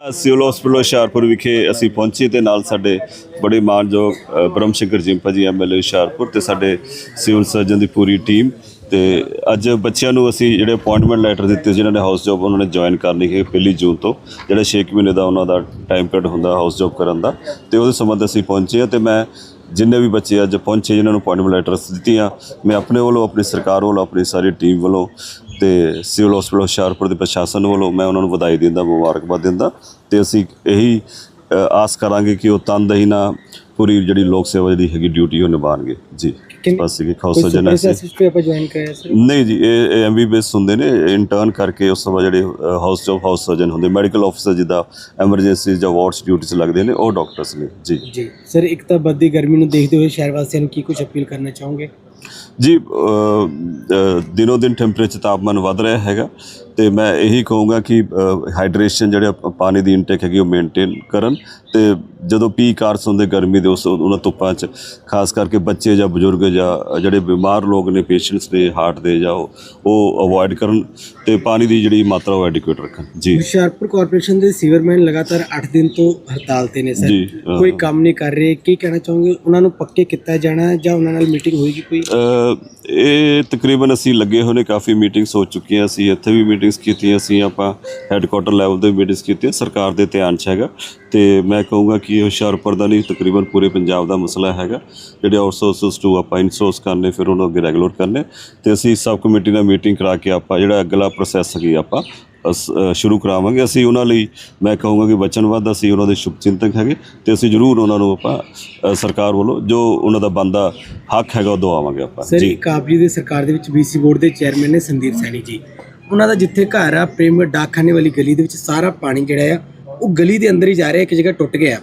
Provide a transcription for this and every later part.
Civil hospital Hoshiarpur ਵਿਖੇ ਅਸੀਂ ਪਹੁੰਚੇ ਤੇ ਨਾਲ ਸਾਡੇ ਬੜੇ ਮਾਨਯੋਗ ਬ੍ਰਹਮ ਸ਼ੰਕਰ ਜਿੰਪਾ ਜੀ ਐਮਐਲਏ ਹੁਸ਼ਿਆਰਪੁਰ ਤੇ ਸਾਡੇ ਸਿਵਲ ਸਰਜਨ ਦੀ ਪੂਰੀ ਟੀਮ ਤੇ ਅੱਜ ਬੱਚਿਆਂ ਨੂੰ ਅਸੀਂ ਜਿਹੜੇ ਅਪਾਇੰਟਮੈਂਟ ਲੈਟਰ ਦਿੱਤੇ ਜਿਨ੍ਹਾਂ ਨੇ ਹਾਊਸ ਜੌਬ ਉਹਨਾਂ ਨੇ ਜੁਆਇਨ ਕਰਨੀ ਹੈ ਪਹਿਲੀ ਜੂਨ ਤੋਂ, ਜਿਹੜਾ 6 ਮਹੀਨੇ ਦਾ ਉਹਨਾਂ ਦਾ ਟਾਈਮ ਪੀਰੀਅਡ ਹੁੰਦਾ ਹਾਊਸ ਜੌਬ ਕਰਨ ਦਾ ਤੇ ਉਹਦੇ ਸੰਬੰਧ ਅਸੀਂ ਪਹੁੰਚੇ ਹਾਂ ਤੇ ਮੈਂ ਜਿੰਨੇ ਵੀ ਬੱਚੇ ਅੱਜ ਪਹੁੰਚੇ, ਜਿਨ੍ਹਾਂ ਨੂੰ ਅਪਾਇੰਟਮੈਂਟ ਲੈਟਰਸ ਦਿੱਤੀਆਂ, ਮੈਂ ਆਪਣੇ ਵੱਲੋਂ, ਆਪਣੀ ਸਰਕਾਰ ਵੱਲੋਂ, ਆਪਣੀ ਸਾਰੀ ਟੀਮ ਵੱਲੋਂ ਤੇ ਸਿਵਲ ਹਸਪੀਟਲ ਹੁਸ਼ਿਆਰਪੁਰ ਦੇ ਪ੍ਰਸ਼ਾਸਨ ਵੱਲੋਂ ਮੈਂ ਉਹਨਾਂ ਨੂੰ ਵਧਾਈ ਦਿੰਦਾ ਮੁਬਾਰਕਬਾਦ ਦਿੰਦਾ ਤੇ ਅਸੀਂ ਇਹੀ ਆਸ ਕਰਾਂਗੇ ਕਿ ਉਹ ਤਨਦੇਹੀ ਨਾਲ ਪੂਰੀ ਜਿਹੜੀ ਲੋਕ ਸੇਵਾ ਜਿਹੜੀ ਹੈਗੀ ਡਿਊਟੀ ਉਹ ਨਿਭਾਉਣਗੇ। ਜੀ ਬਸ ਇਹ ਜੁਆਇਨ ਕਰਿਆ ਸਰ ਨਹੀਂ ਜੀ ਇਹ ਐਮਬੀਬੀਐਸ ਹੁੰਦੇ ਨੇ ਇੰਟਰਨ ਕਰਕੇ ਉਸ ਤੋਂ ਜਿਹੜੇ ਹਾਊਸ ਜੌਬ ਹਾਊਸ ਸਰਜਨ ਹੁੰਦੇ ਮੈਡੀਕਲ ਆਫੀਸਰ ਜਿੱਦਾਂ ਐਮਰਜੈਂਸੀ ਜਾਂ ਵਾਰਡਸ ਡਿਊਟੀ 'ਚ ਲੱਗਦੇ ਨੇ ਉਹ ਡਾਕਟਰਸ ਨੇ। ਜੀ। ਜੀ। ਸਰ ਇੱਕ ਤਾਂ ਵੱਧਦੀ ਗਰਮੀ ਨੂੰ ਦੇਖਦੇ ਹੋਏ ਸ਼ਹਿਰ ਵਾਸੀਆਂ ਨੂੰ ਕੀ ਕੁਝ ਅਪੀਲ ਕਰਨਾ ਚਾਹੋਗੇ? ਜੀ ਦਿਨੋ ਦਿਨ ਟੈਂਪਰੇਚਰ ਤਾਪਮਾਨ ਵੱਧ ਰਿਹਾ ਹੈਗਾ ਤੇ ਮੈਂ ਇਹੀ ਕਹੂੰਗਾ ਕਿ ਹਾਈਡਰੇਸ਼ਨ ਜਿਹੜੇ ਪ- ਪਾਣੀ ਦੀ ਇਨਟੇਕ ਹੈਗੀ ਉਹ ਮੇਨਟੇਨ ਕਰਨ ਤੇ ਜਦੋਂ ਪੀਕ ਆਰਸ ਹੁੰਦੇ ਗਰਮੀ ਦੇ ਉਸ ਉਹਨਾਂ ਧੁੱਪਾਂ 'ਚ ਖਾਸ ਕਰਕੇ ਬੱਚੇ ਜਾਂ ਬਜ਼ੁਰਗ ਜਾਂ ਜਿਹੜੇ ਬਿਮਾਰ ਲੋਕ ਨੇ ਪੇਸ਼ੈਂਟਸ ਨੇ ਹਾਰਟ ਦੇ ਜਾਂ ਉਹ- ਅਵੋਇਡ ਕਰਨ ਤੇ ਪਾਣੀ ਦੀ ਜਿਹੜੀ ਮਾਤਰਾ ਉਹ ਐਡਿਕੁਏਟ ਰੱਖਣ। ਜੀ। ਹੁਸ਼ਿਆਰਪੁਰ ਕਾਰਪੋਰੇਸ਼ਨ ਦੇ ਸੀਵਰਮੈਨ ਲਗਾਤਾਰ 8 ਦਿਨ ਤੋਂ ਹੜਤਾਲ ਤੇ ਨੇ ਸਰ। ਕੋਈ ਕੰਮ ਨਹੀਂ ਕਰ ਰਹੇ। ਕੀ ਕਹਿਣਾ ਚਾਹੋਗੇ? ਉਹਨਾਂ ਨੂੰ ਪੱਕੇ ਕੀਤਾ ਜਾਣਾ ਜਾਂ ਉਹਨਾਂ ਨਾਲ ਮੀਟਿੰਗ ਹੋਏਗੀ ਕੋਈ? ਇਹ ਤਕਰੀਬਨ ਅਸੀਂ ਲੱਗੇ ਹੋਏ ਨੇ, ਕਾਫੀ ਮੀਟਿੰਗਸ ਹੋ ਚੁੱਕੀਆਂ ਅਸੀਂ ਇੱਥੇ ਵੀ ਮੀਟਿੰਗਸ ਕੀਤੀਆਂ ਅਸੀਂ ਆਪਾਂ ਹੈੱਡਕੁਆਟਰ ਲੈਵਲ ਤੇ ਮੀਟਿੰਗਸ ਕੀਤੀਆਂ, ਸਰਕਾਰ ਦੇ ਧਿਆਨ 'ਚ ਹੈਗਾ। ਤੇ ਮੈਂ ਕਹੂੰਗਾ ਕਿ ਇਹ ਹੁਸ਼ਿਆਰਪੁਰ ਦਾ ਨਹੀਂ, ਤਕਰੀਬਨ ਪੂਰੇ ਪੰਜਾਬ ਦਾ ਮਸਲਾ ਹੈਗਾ। ਜਿਹੜੇ ਆਊਟਸੋਰਸਸ ਟੂ ਆਪਾਂ ਇਨਸੋਰਸ ਕਰਨੇ, ਫਿਰ ਉਹਨੂੰ ਅੱਗੇ ਰੈਗੂਲਰ ਕਰਨੇ। ਤੇ ਅਸੀਂ ਸਬ ਕਮੇਟੀ ਨਾਲ ਮੀਟਿੰਗ ਕਰਾ ਕੇ ਆਪਾਂ, ਜਿਹੜਾ ਅਗਲਾ ਪ੍ਰੋਸੈਸ ਹੈਗੀ ਆਪਾਂ ਸ਼ੁਰੂ ਕਰਾਵਾਂਗੇ। ਅਸੀਂ ਉਹਨਾਂ ਲਈ ਮੈਂ ਕਹੂੰਗਾ ਕਿ ਵਚਨਬੱਧ ਅਸੀਂ ਉਹਨਾਂ ਦੇ ਸ਼ੁਭਚਿੰਤਕ ਹੈਗੇ ਤੇ ਅਸੀਂ ਜ਼ਰੂਰ ਉਹਨਾਂ ਨੂੰ ਆਪਾਂ ਸਰਕਾਰ ਵੱਲੋਂ ਜੋ ਉਹਨਾਂ ਦਾ ਬੰਦਾ ਹੱਕ ਹੈਗਾ ਉਹ ਦਵਾਵਾਂਗੇ ਆਪਾਂ। ਜੀ। ਦੇ ਸਰਕਾਰ ਦੇ ਵਿੱਚ ਬੀਸੀ ਬੋਰਡ ਦੇ ਚੇਅਰਮੈਨ ਨੇ ਸੰਦੀਪ ਸੈਣੀ ਜੀ। ਉਹਨਾਂ ਦਾ ਜਿੱਥੇ ਘਰ ਆ ਪ੍ਰੇਮ ਡਾਕਖਾਨੇ ਵਾਲੀ ਗਲੀ ਦੇ ਵਿੱਚ ਸਾਰਾ ਪਾਣੀ ਜਿਹੜਾ ਆ ਉਹ ਗਲੀ ਦੇ ਅੰਦਰ ਹੀ ਜਾ ਰਿਹਾ ਇੱਕ ਜਗ੍ਹਾ ਟੁੱਟ ਗਿਆ।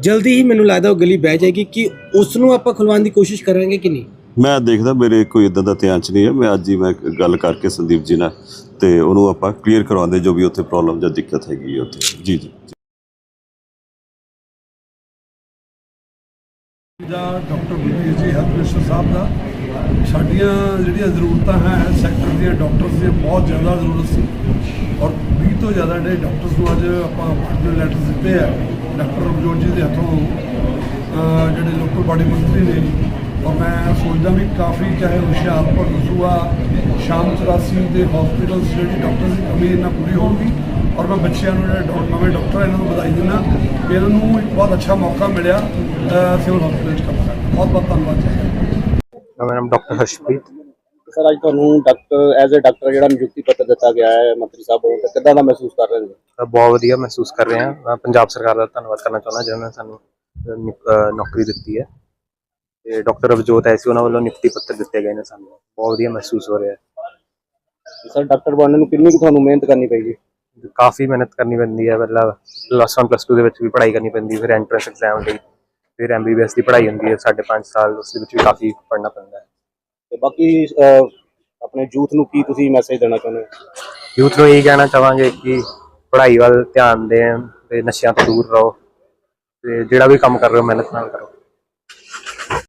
ਜਲਦੀ ਹੀ ਮੈਨੂੰ ਲੱਗਦਾ ਉਹ ਗਲੀ ਬਹਿ ਜਾਏਗੀ ਕਿ ਉਸ ਨੂੰ ਆਪਾਂ ਖੁਲਵਾਉਣ ਦੀ ਕੋਸ਼ਿਸ਼ ਕਰਾਂਗੇ ਕਿ ਨਹੀਂ? ਮੈਂ ਦੇਖਦਾ ਮੇਰੇ ਕੋਈ ਇਦਾਂ ਦਾ ਧਿਆਨ ਚ ਨਹੀਂ ਹੈ। ਮੈਂ ਅੱਜ ਹੀ ਮੈਂ ਗੱਲ ਕਰਕੇ ਸੰਦੀਪ ਜੀ ਨਾਲ ਤੇ ਉਹਨੂੰ ਆਪਾਂ ਕਲੀਅਰ ਕਰਵਾਉਂਦੇ ਜੋ ਵੀ ਉੱਥੇ ਪ੍ਰੋਬਲਮ ਜਾਂ ਦਿੱਕਤ ਹੈਗੀ ਹੈ ਉੱਥੇ। ਜੀ ਜੀ। ਦਾ ਡਾਕਟਰ ਗੁਰਵੀਰ ਜੀ ਹੈਲਥ ਮਿਨਿਸਟਰ ਸਾਹਿਬ ਦਾ, ਸਾਡੀਆਂ ਜਿਹੜੀਆਂ ਜ਼ਰੂਰਤਾਂ ਹੈ ਸੈਕਟਰ ਦੀਆਂ ਡਾਕਟਰਸ ਦੀ ਬਹੁਤ ਜ਼ਿਆਦਾ ਜ਼ਰੂਰਤ ਸੀ। ਔਰ 20 ਤੋਂ ਜ਼ਿਆਦਾ ਜਿਹੜੇ ਡਾਕਟਰਸ ਨੂੰ ਅੱਜ ਆਪਾਂ ਅਪਾਇੰਟਮੈਂਟ ਲੈਟਰ ਦਿੱਤੇ ਆ, ਡਾਕਟਰ ਰਵਜੋਤ ਜੀ ਦੇ ਹੱਥੋਂ ਜਿਹੜੇ ਲੋਕਲ ਬਾਡੀ ਮੰਤਰੀ ਨੇ ਔਰ ਮੈਂ ਸੋਚਦਾ ਵੀ ਕਾਫੀ ਚਾਹੇ ਹੁਸ਼ਿਆਰਪੁਰ ਦਸੂਆ ਸ਼ਾਮ 84 ਦੇ ਹਸਪੀਟਲਸ ਜਿਹੜੀ ਡਾਕਟਰ ਦੀ ਕਮੀ ਇਹਨਾਂ ਪੂਰੀ ਹੋਊਗੀ ਔਰ ਮੈਂ ਬੱਚਿਆਂ ਨੂੰ ਜਿਹੜੇ ਨਵੇਂ ਡਾਕਟਰ ਇਹਨਾਂ ਨੂੰ ਵਧਾਈ ਦਿੰਦਾ। ਇਹਨਾਂ ਨੂੰ ਇੱਕ ਬਹੁਤ ਅੱਛਾ ਮੌਕਾ ਮਿਲਿਆ ਸਿਵਲ ਹਸਪੀਟਲ 'ਚ ਕੰਮ ਕਰਨ ਬਹੁਤ ਬਹੁਤ ਧੰਨਵਾਦ ਜੀ। ਨਾਮ ਡਾਕਟਰ ਹਰਸ਼ਪ੍ਰੀਤ। ਸਰ ਅੱਜ ਤੁਹਾਨੂੰ ਡਾਕਟਰ ਐਜ਼ ਅ ਡਾਕਟਰ ਜਿਹੜਾ ਨਿਯੁਕਤੀ ਪੱਤਰ ਦਿੱਤਾ ਗਿਆ ਹੈ ਮੰਤਰੀ ਸਾਹਿਬ ਵੱਲੋਂ ਤੇ ਕਿੱਦਾਂ ਦਾ ਮਹਿਸੂਸ ਕਰ ਰਹੇ ਨੇ ਮੈਂ ਬਹੁਤ ਵਧੀਆ ਮਹਿਸੂਸ ਕਰ ਰਿਹਾ ਮੈਂ ਪੰਜਾਬ ਸਰਕਾਰ ਦਾ ਧੰਨਵਾਦ ਕਰਨਾ ਚਾਹੁੰਦਾ ਜਿਨ੍ਹਾਂ ਨੇ ਸਾਨੂੰ ਨੌਕਰੀ ਦਿੱਤੀ ਹੈ। ਤੇ ਡਾਕਟਰ ਅਵਜੋਤ ਐਸੀ ਉਹਨਾਂ ਵੱਲੋਂ ਨਿਯੁਕਤੀ ਪੱਤਰ ਦਿੱਤੇ ਗਏ ਨੇ ਸਾਨੂੰ। ਬਹੁਤ ਵਧੀਆ ਮਹਿਸੂਸ ਹੋ ਰਿਹਾ ਹੈ। ਸਰ ਡਾਕਟਰ ਬਣਨ ਨੂੰ ਕਿੰਨੀ ਕੁ ਤੁਹਾਨੂੰ ਮਿਹਨਤ ਕਰਨੀ ਪਏਗੀ ਕਾਫੀ ਮਿਹਨਤ ਕਰਨੀ ਪੈਂਦੀ ਹੈ। ਪਹਿਲਾਂ ਪਲੱਸ 1 ਪਲੱਸ 2 ਦੇ ਵਿੱਚ ਵੀ ਪੜ੍ਹਾਈ ਕਰਨੀ ਪੈਂਦੀ ਫਿਰ ਐਂਟਰੈਂਸ ਐਗਜ਼ਾਮ ਲਈ ਫਿਰ ਐਮਬੀਬੀਐਸ ਦੀ ਪੜ੍ਹਾਈ ਹੁੰਦੀ ਹੈ ਸਾਢੇ ਪੰਜ ਸਾਲ ਉਸ ਦੇ ਵਿੱਚ ਵੀ ਕਾਫੀ ਪੜ੍ਹਨਾ ਪੈਂਦਾ ਹੈ। ਤੇ ਬਾਕੀ ਆਪਣੇ ਯੂਥ ਨੂੰ ਕੀ ਤੁਸੀਂ ਮੈਸੇਜ ਦੇਣਾ ਚਾਹੁੰਦੇ ਹੋ? ਯੂਥ ਨੂੰ ਇਹੀ ਕਹਿਣਾ ਚਾਹਾਂਗੇ ਕਿ ਪੜ੍ਹਾਈ ਵੱਲ ਧਿਆਨ ਦੇਣ ਤੇ ਨਸ਼ਿਆਂ ਤੋਂ ਦੂਰ ਰਹੋ ਤੇ ਜਿਹੜਾ ਵੀ ਕੰਮ ਕਰ ਰਹੇ ਹੋ ਮਿਹਨਤ ਨਾਲ ਕਰੋ।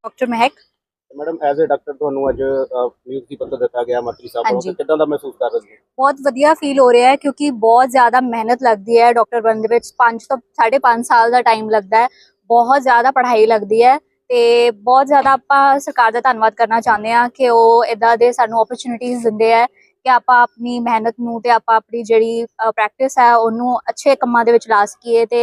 Doctor Mehak madam as a doctor ਤੁਹਾਨੂੰ ਅੱਜ ਨਿਯੁਕਤੀ ਪੱਤਰ ਦਿੱਤਾ ਗਿਆ ਮੰਤਰੀ ਸਾਹਿਬ ਵੱਲੋਂ ਕਿਦਾਂ ਦਾ ਮਹਿਸੂਸ ਕਰ ਰਹੇ ਹੋ ਬਹੁਤ ਵਧੀਆ ਫੀਲ ਹੋ ਰਿਹਾ ਹੈ ਕਿਉਂਕਿ ਬਹੁਤ ਜ਼ਿਆਦਾ ਮਿਹਨਤ ਲੱਗਦੀ ਹੈ ਡਾਕਟਰ ਬਣਨ ਦੇ ਵਿੱਚ। 5 ਤੋਂ 5.5 ਸਾਲ ਦਾ ਟਾਈਮ ਲੱਗਦਾ ਹੈ। ਬਹੁਤ ਜ਼ਿਆਦਾ ਪੜ੍ਹਾਈ ਲੱਗਦੀ ਹੈ ਤੇ ਬਹੁਤ ਜ਼ਿਆਦਾ ਆਪਾਂ ਸਰਕਾਰ ਦਾ ਧੰਨਵਾਦ ਕਰਨਾ ਚਾਹੁੰਦੇ ਆ ਕਿ ਉਹ ਇਦਾਂ ਦੇ ਸਾਨੂੰ ਓਪਰਚ्युनिटीज ਦਿੰਦੇ ਆ ਕਿ ਆਪਾਂ ਆਪਣੀ ਮਿਹਨਤ ਨੂੰ ਤੇ ਆਪਾਂ ਆਪਣੀ ਜਿਹੜੀ ਪ੍ਰੈਕਟਿਸ ਹੈ ਉਹਨੂੰ ਅੱਛੇ ਕੰਮਾਂ ਦੇ ਵਿੱਚ ਲਾ ਸਕੀਏ ਤੇ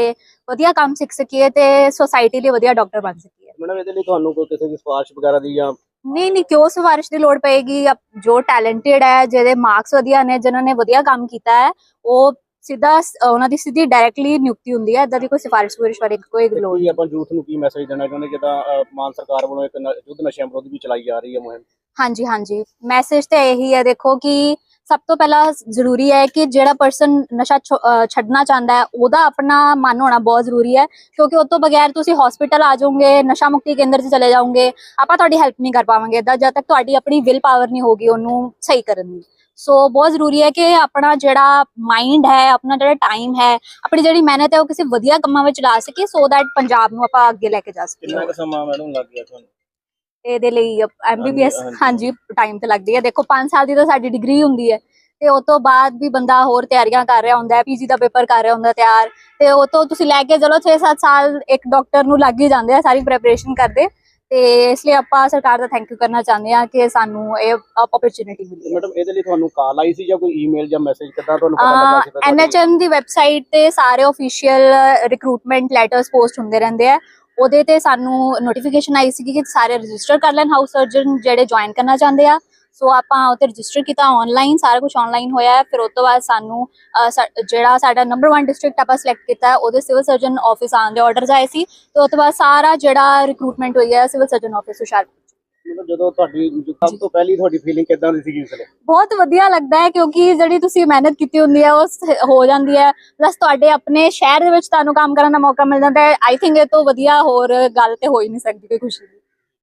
ਵਧੀਆ ਕੰਮ ਸਿੱਖ ਸਕੀਏ ਤੇ ਸੋਸਾਇਟੀ ਲਈ ਵਧੀਆ ਡਾਕਟਰ ਬਣ ਸਕੀਏ। ਮੈਡਮ ਇਹਦੇ ਲਈ ਤੁਹਾਨੂੰ ਕੋਈ ਕਿਸੇ ਦੀ ਸਿਫਾਰਿਸ਼ ਵਗੈਰਾ ਦੀ ਜਾਂ ਨਹੀਂ ਨਹੀਂ ਕਿਉਂ ਸਿਫਾਰਿਸ਼ ਦੀ ਲੋੜ ਪਏਗੀ? ਅਪ- ਜੋ ਟੈਲੈਂਟਡ ਹੈ ਜਿਹਦੇ ਮਾਰਕਸ ਵਧੀਆ ਨੇ ਜਿਨ੍ਹਾਂ ਨੇ ਵਧੀਆ ਕੰਮ ਕੀਤਾ ਹੈ ਉਹ ਸਿੱਧਾ ਉਹਨਾਂ ਦੀ ਸਿੱਧੀ ਡਾਇਰੈਕਟਲੀ ਨਿਯੁਕਤੀ ਹੁੰਦੀ ਹੈ। ਇਦਾਂ ਦੀ ਕੋਈ ਸਿਫਾਰਿਸ਼ ਸੁਫਾਰਿਸ਼ ਵਾਲੀ ਕੋਈ ਤੇ ਲੋੜ ਕੀ ਆਪਾਂ ਯੂਥ ਨੂੰ ਕੀ ਮੈਸੇਜ ਦੇਣਾ ਚਾਹੁੰਦੇ? ਜਿੱਦਾਂ ਅਹ, ਮਾਨ ਸਰਕਾਰ ਵੱਲੋਂ ਇੱਕ ਨ- ਯੁੱਧ ਨਸ਼ਿਆਂ ਵਿਰੁੱਧ ਵੀ ਚਲਾਈ ਜਾ ਰਹੀ ਹੈ ਮੁਹਿੰਮ। ਹਾਂਜੀ ਹਾਂਜੀ। ਮੈਸੇਜ ਤੇ ਇਹੀ ਹੈ ਦੇਖੋ ਕਿ ਸਭ ਤੋਂ ਪਹਿਲਾਂ ਜ਼ਰੂਰੀ ਹੈ ਕਿ ਜਿਹੜਾ ਪਰਸਨ ਨਸ਼ਾ ਛੱਡਣਾ ਚਾਹੁੰਦਾ ਹੈ, ਉਹਦਾ ਆਪਣਾ ਮਨ ਹੋਣਾ ਬਹੁਤ ਜ਼ਰੂਰੀ ਹੈ, ਕਿਉਂਕਿ ਉਸ ਤੋਂ ਬਗੈਰ ਤੁਸੀਂ ਹਸਪੀਟਲ ਆ ਜਾਓਗੇ, ਨਸ਼ਾ ਮੁਕਤੀ ਕੇਂਦਰ 'ਚ ਚਲੇ ਜਾਓਗੇ, ਆਪਾਂ ਤੁਹਾਡੀ ਹੈਲਪ ਨਹੀਂ ਕਰ ਪਾਵਾਂਗੇ ਏਦਾਂ, ਜਦ ਤੱਕ ਤੁਹਾਡੀ ਆਪਣੀ ਵਿਲ ਪਾਵਰ ਨਹੀਂ ਹੋਗੀ ਉਹਨੂੰ ਸਹੀ ਕਰਨ ਦੀ। ਸੋ ਬਹੁਤ ਜ਼ਰੂਰੀ ਹੈ ਕਿ ਆਪਣਾ ਜਿਹੜਾ ਮਾਈਂਡ ਹੈ, ਆਪਣਾ ਜਿਹੜਾ ਟਾਈਮ ਹੈ, ਆਪਣੀ ਜਿਹੜੀ ਮਿਹਨਤ ਹੈ, ਉਹ ਕਿਸੇ ਵਧੀਆ ਕੰਮਾਂ ਵਿੱਚ ਲਾ ਸਕੀਏ ਸੋ ਦੈਟ ਪੰਜਾਬ ਨੂੰ ਆਪਾਂ ਅੱਗੇ ਲੈ ਕੇ ਜਾ ਸਕੀਏ। ਕਿੰਨਾ ਸਮਾਂ ਮੈਡਮ ਲੱਗ ਗਿਆ ਤੁਹਾਨੂੰ? ਇਹਦੇ ਲਈ ਐਮਬੀਬੀਐਸ ਹਾਂਜੀ ਟਾਈਮ ਤੇ ਲੱਗਦੀ ਹੈ। ਦੇਖੋ 5 ਸਾਲ ਦੀ ਤਾਂ ਸਾਡੀ ਡਿਗਰੀ ਹੁੰਦੀ ਹੈ ਤੇ ਉਸ ਤੋਂ ਬਾਅਦ ਵੀ ਬੰਦਾ ਹੋਰ ਤਿਆਰੀਆਂ ਕਰ ਰਿਹਾ ਹੁੰਦਾ ਹੈ ਪੀਜੀ ਦਾ ਪੇਪਰ ਕਰ ਰਿਹਾ ਹੁੰਦਾ ਤਿਆਰ ਤੇ ਉਹ ਤੋਂ ਤੁਸੀਂ ਲੈ ਕੇ ਚਲੋ 6-7 ਸਾਲ ਇੱਕ ਡਾਕਟਰ ਨੂੰ ਲੱਗ ਹੀ ਜਾਂਦੇ ਆ ਸਾਰੀ ਪ੍ਰੈਪਰੇਸ਼ਨ ਕਰਦੇ ਤੇ ਇਸ ਲਈ ਆਪਾਂ ਸਰਕਾਰ ਦਾ ਥੈਂਕ ਯੂ ਕਰਨਾ ਚਾਹੁੰਦੇ ਆ ਕਿ ਸਾਨੂੰ ਇਹ ਓਪਰਚ्युनिटी ਮਿਲੀ ਮੈਡਮ ਇਹਦੇ ਲਈ ਤੁਹਾਨੂੰ ਕਾਲ ਆਈ ਸੀ ਜਾਂ ਕੋਈ ਈਮੇਲ ਜਾਂ ਮੈਸੇਜ ਕਿੱਦਾਂ ਤੁਹਾਨੂੰ ਪਤਾ ਲੱਗਾ ਸੀ? ਐਨਐਚਐਮ ਦੀ ਵੈਬਸਾਈਟ ਤੇ ਸਾਰੇ ਅਫੀਸ਼ੀਅਲ ਰਿਕਰੂਟਮੈਂਟ ਲੈਟਰਸ ਪੋਸਟ ਹੁੰਦੇ ਰਹਿੰਦੇ ਆ। ਉਹਦੇ ਤੇ ਸਾਨੂੰ ਨੋਟੀਫਿਕੇਸ਼ਨ ਆਈ ਸੀ ਕਿ ਸਾਰੇ ਰਜਿਸਟਰ ਕਰ ਲੈਣ ਹਾਊਸ ਸਰਜਨ ਜਿਹੜੇ ਜੁਆਇਨ ਕਰਨਾ ਚਾਹੁੰਦੇ ਆ। ਸੋ ਆਪਾਂ ਉਹ 'ਤੇ ਰਜਿਸਟਰ ਕੀਤਾ ਆਨਲਾਈਨ ਸਾਰਾ ਕੁਝ ਆਨਲਾਈਨ ਹੋਇਆ ਫਿਰ ਉਸ ਤੋਂ ਬਾਅਦ ਸਾਨੂੰ ਅਹ, ਜਿਹੜਾ ਸਾਡਾ ਨੰਬਰ 1 ਡਿਸਟ੍ਰਿਕਟ ਆਪਾਂ ਸਿਲੈਕਟ ਕੀਤਾ ਉਹਦੇ ਸਿਵਲ ਸਰਜਨ ਆਫਿਸ ਆਉਣ ਦੇ ਆਰਡਰਸ ਆਏ ਸੀ। ਤੇ ਉਸ ਤੋਂ ਬਾਅਦ ਸਾਰਾ ਜਿਹੜਾ ਰਿਕਰੂਟਮੈਂਟ ਹੋਈ ਹੈ ਸਿਵਲ ਸਰਜਨ ਆਫਿਸ ਹੁਸ਼ਿਆਰਪੁਰ ਮਤਲਬ ਜਦੋਂ ਤੁਹਾਡੀ ਸਭ ਤੋਂ ਪਹਿਲੀ ਤੁਹਾਡੀ ਫੀਲਿੰਗ ਕਿੱਦਾਂ ਦੀ ਸੀਗੀ ਉਸ ਵੇਲੇ? ਬਹੁਤ ਵਧੀਆ ਲੱਗਦਾ ਹੈ ਕਿਉਂਕਿ ਜਿਹੜੀ ਤੁਸੀਂ ਮਿਹਨਤ ਕੀਤੀ ਹੁੰਦੀ ਹੈ, ਉਹ ਸ- ਹੋ ਜਾਂਦੀ ਹੈ। ਪਲੱਸ ਤੁਹਾਡੇ ਆਪਣੇ ਸ਼ਹਿਰ ਦੇ ਵਿੱਚ ਤੁਹਾਨੂੰ ਕੰਮ ਕਰਨ ਦਾ ਮੌਕਾ ਮਿਲ ਜਾਂਦਾ ਹੈ। ਆਈ ਥਿੰਕ ਇਹ ਤੋਂ ਵਧੀਆ ਹੋਰ ਗੱਲ ਤੇ ਹੋ ਹੀ ਨਹੀਂ ਸਕਦੀ ਕੋਈ ਖੁਸ਼ੀ ਦੀ।